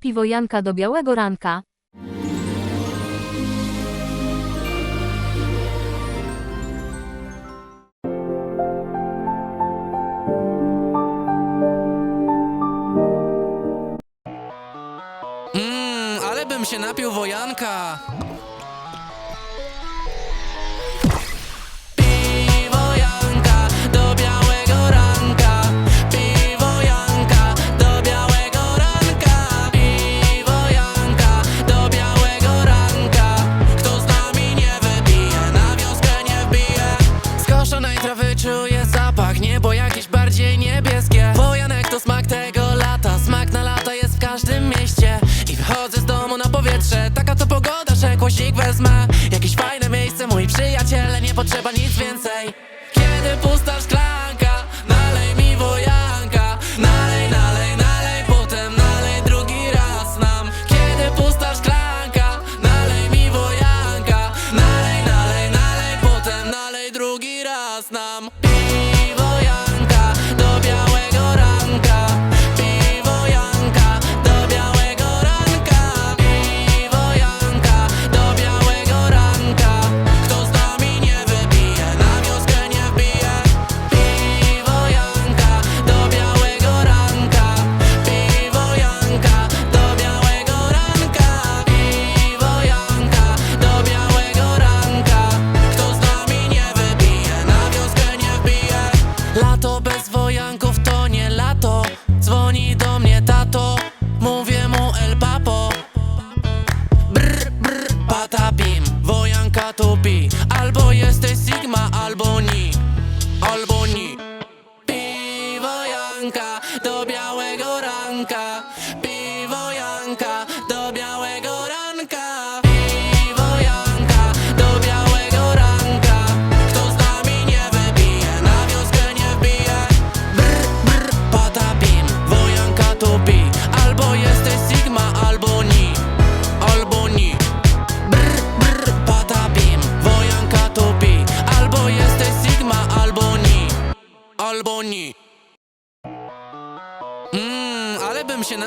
Piwojanka do białego ranka. Mmm, ale bym się napił wojanka. Trawy czuję zapach, niebo jakieś bardziej niebieskie. Wojanek to smak tego lata, smak na lata jest w każdym mieście. I wychodzę z domu na powietrze, taka to pogoda, że głośnik wezmę. Jakieś fajne miejsce, moi przyjaciele, nie potrzeba nic więcej. Kiedy pusta szklanka, nalej mi wojanka. Nalej, nalej, nalej, potem nalej drugi raz nam. Kiedy pusta szklanka, nalej mi wojanka. Nalej, nalej, nalej, potem nalej drugi raz nam. Piwo Janka do białego ranka. Piwo Janka do białego ranka. Kto z nami nie wybije, na wioskę nie wbije. Brr, brr, patapim, wojanka to pi Albo jesteś Sigma, albo ni Albo ni. Brr, brr, patapim, wojanka to pi Albo jesteś Sigma, albo ni Albo ni. Mmm, ale bym się napił